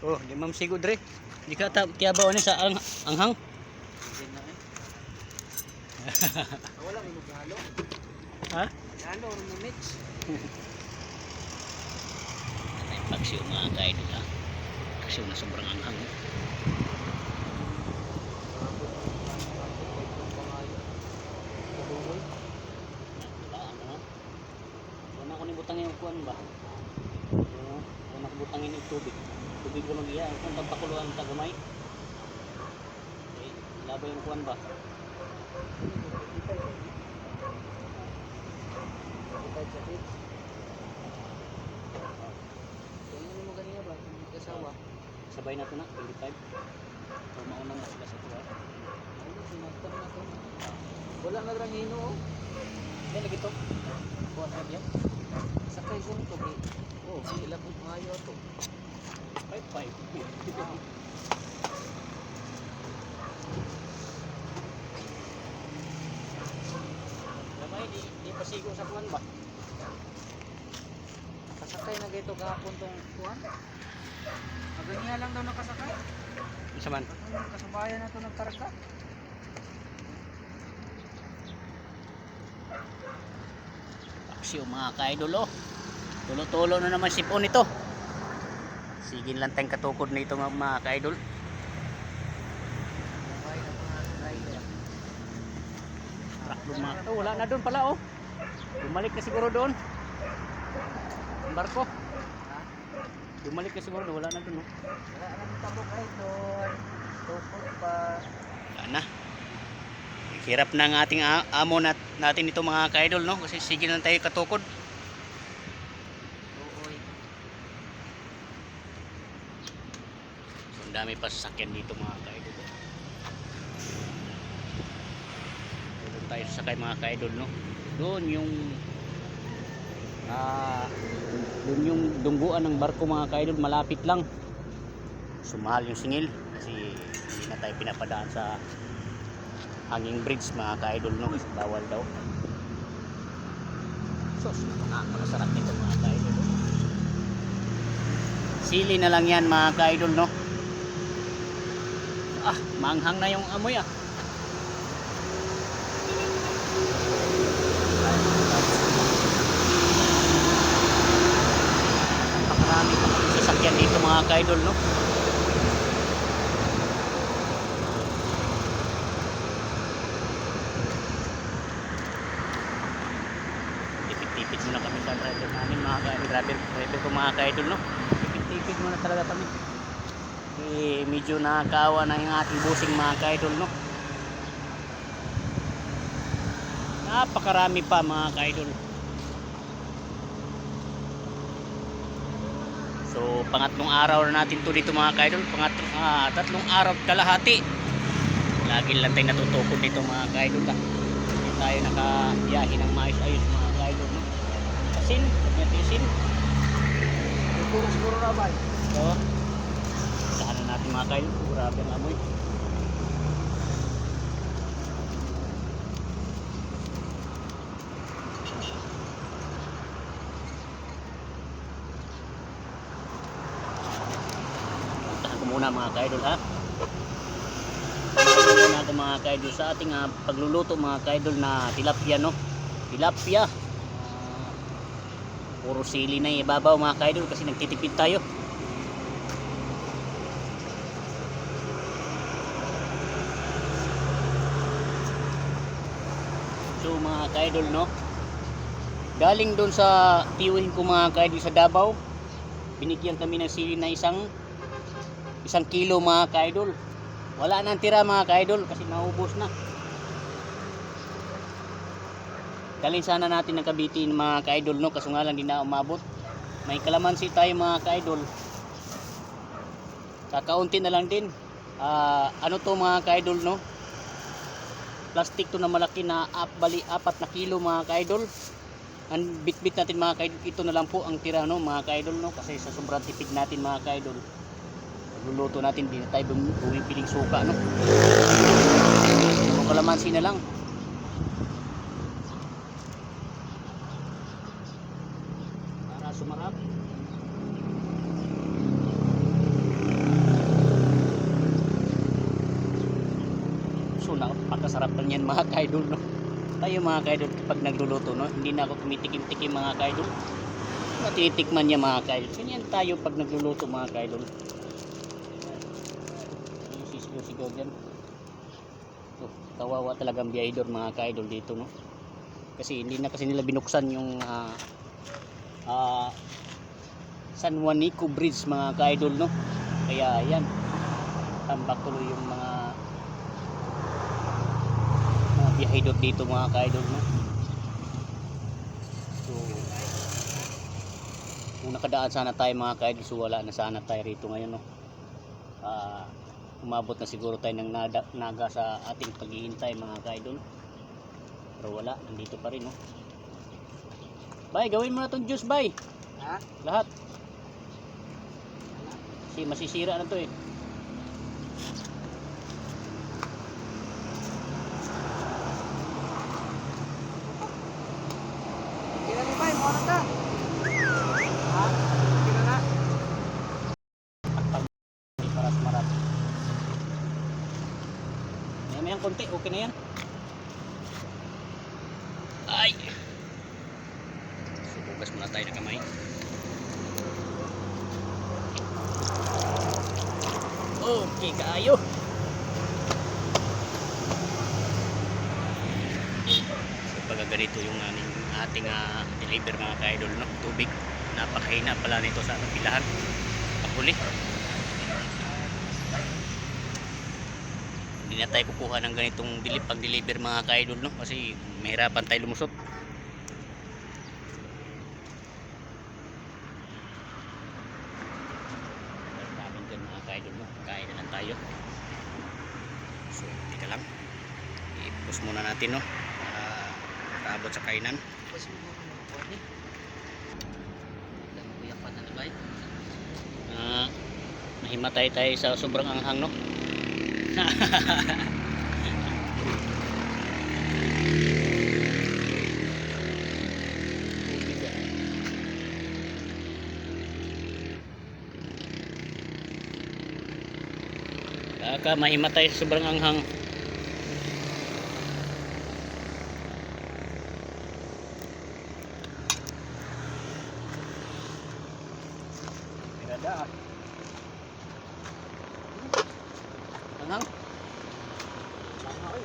Oh, di ma'am sigod dre. Di ka ta tiyabaw ni sa ang anghang. Wala may maghalo. Ha? Halo or mo mix. Ay pagsiyo mga kaidol ha. Pagsiyo na sobrang anghang. Wala ko ni butangin yung kuwan ba? Wala ko butangin yung tubig. Tubig ko nung iya. Kung pagpakuluan sa gamay. Eh, labay yung kuwan ba? Sabay na to na, 25. O mauna na sila sa tuwa. Wala na lang hino oh. Yan lagi to. Kuha na diyan. Sakay ko to gi. Oh, ilabot maayo to. 5-5. Gamay, di, di pasigo sa kuwan ba? Kasakay na gito gahapon tong kuha. Maganiya lang daw nakasakay. Isa man. Kasabayan na to nagkarga? Aksyo mga kaidol oh. Tulo-tulo na naman sipon ito. Sige lang tayong katukod nito mga, kaidol. Sabay na mga oh, wala na doon pala oh. Bumalik na siguro doon. Ang barko. Bumalik na siguro doon. Wala na doon oh. Wala nang tabok ay doon. Tukod pa. Wala na. Hirap na ang ating amo nat natin ito mga kaidol no kasi sige lang tayo katukod. Uoy. So, ang dami pa sasakyan dito mga kaidol. Doon tayo sasakay mga kaidol no. Doon yung ah doon yung dungguan ng barko mga kaidol malapit lang. Sumahal yung singil kasi hindi na tayo pinapadaan sa hanging bridge mga kaidol no. Bawal daw. Sos, napakasarap nito mga kaidol. Sili na lang yan mga kaidol no. Ah, manghang na yung amoy ah. Napakarami pa kami sasakyan dito mga kaidol no. Tipid-tipid muna kami sa driver namin mga. Driver, driver ko mga kaidol no. Tipid-tipid muna talaga kami eh, medyo nakakawa na yung ating busing mga kaidol no? Napakarami pa mga kaidol. So pangatlong araw na natin to dito mga kaidol. Pangatlong ah, tatlong araw at kalahati. Lagi lang tayo natutukod dito mga kaidol ha hindi tayo nakabiyahe ng maayos-ayos mga kaidol no? Kasin nagnyatisin Siguro siguro na ba? so Saan na natin mga kayo? Grabe ang amoy. Puntahan muna mga kaidol ha. Puntahan ako mga kaidol sa ating ah, pagluluto mga kaidol na tilapia no. Tilapia. Ah, puro sili na ibabaw mga kaidol kasi nagtitipid tayo. So mga kaidol no. Galing doon sa tiwin ko mga kaidol sa Davao. Binigyan kami ng sili na isang isang kilo mga kaidol. Wala nang tira mga kaidol kasi naubos na. Galing sana natin ng Cavite mga kaidol no kaso nga lang di na umabot. May kalamansi tayo mga kaidol. Kakaunti na lang din. Ah, ano to mga kaidol no? Plastic to na malaki na ap, bali apat na kilo mga kaidol. Ang bitbit natin mga kaidol ito na lang po ang tira no mga kaidol no kasi sa sobrang tipid natin mga kaidol pagluluto natin di na tayo bum- bumipiling suka no. Puro kalamansi na lang para sumarap masarap lang yan mga kaidol no? Tayo mga kaidol kapag nagluluto no? Hindi na ako tumitikim-tikim mga kaidol. Matitikman niya mga kaidol. Ganyan tayo pag nagluluto mga kaidol. Sisigaw-sigaw dyan so, kawawa talagang biyahidor mga kaidol dito no? Kasi hindi na kasi nila binuksan yung ah ah, San Juanico Bridge mga kaidol no? Kaya yan tambak tuloy yung mga biyahidor dito mga kaidol no so kung nakadaan sana tayo mga kaidol so wala na sana tayo rito ngayon no Ah, umabot na siguro tayo ng naga sa ating paghihintay mga kaidol pero wala nandito pa rin no Bay, gawin mo na tong juice, bay. Ha? Lahat. Kasi masisira na to eh. Kira ni bay, mo na ta. Ha? Kira na. Hindi paras marat. Maya mayang konti, okay na yan. Ay! Subugas muna tayo ng kamay. Okay, kaayo. So pag ganito yung ating, ating ah, deliver mga ka-idol, no? tubig. Napakahina pala nito sa pilahan. Pahuli. Hindi na tayo kukuha ng ganitong dilip pag deliver mga ka-idol, no? Kasi mahirapan tayo lumusot. Namin dyan mga ka-idol, no? Kain na lang tayo. So, teka lang. I-pause muna natin, no? Para makaabot sa kainan. Bas mo mo mo ni. Lang kuya pa na bay. Ah, mahimatay tayo sa sobrang anghang, no? Kaka mahimatay sa sobrang anghang. Tama oy.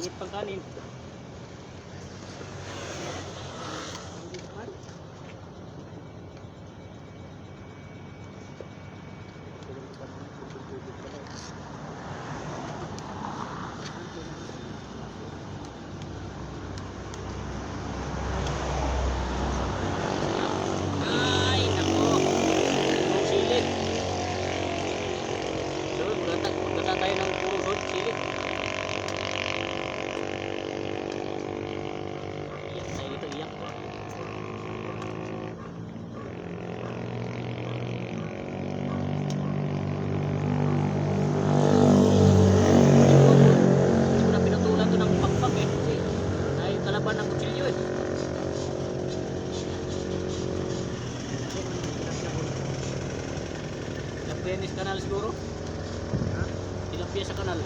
Init pang kanin. Hindi man. Ay, nako. Ang sili. So, maganda, maganda tayo ng puro gold sili. Iyak tayo dito, iyak. Hindi ko na pinutulan to ng pakpak eh. Kasi tayo kalaban ng kutsilyo eh. Sa kanal siguro. Ha? Tilapia sa kanal.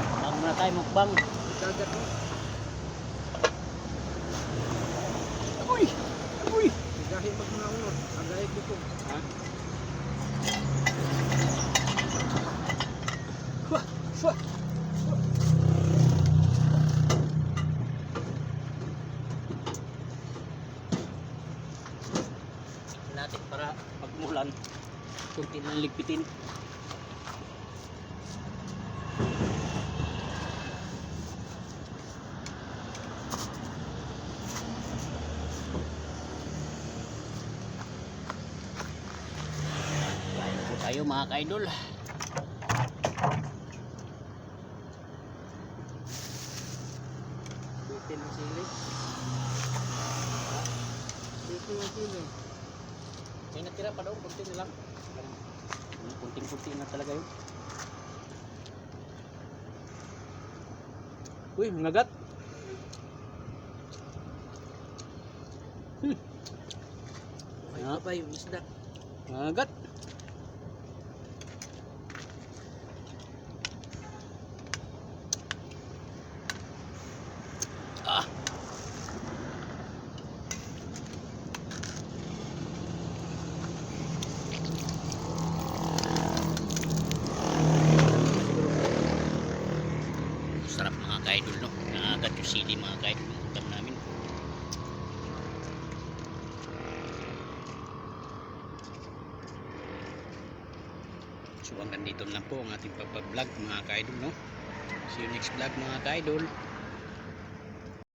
Mukbang muna tayo, mukbang. Dagat mo. Ligpitin Kain po tayo mga kaidol Bitin ang sili. Bitin ang sili. may natira pa daw kunti na lang Kunting-kunti na talaga yun. Uy, nagat. Hmm. Ay, pa yung isda. Nagat. Sili mga kaidol ng utam namin. So hanggang dito na po ang ating pagpa-vlog mga ka-idol no. See you next vlog mga ka-idol.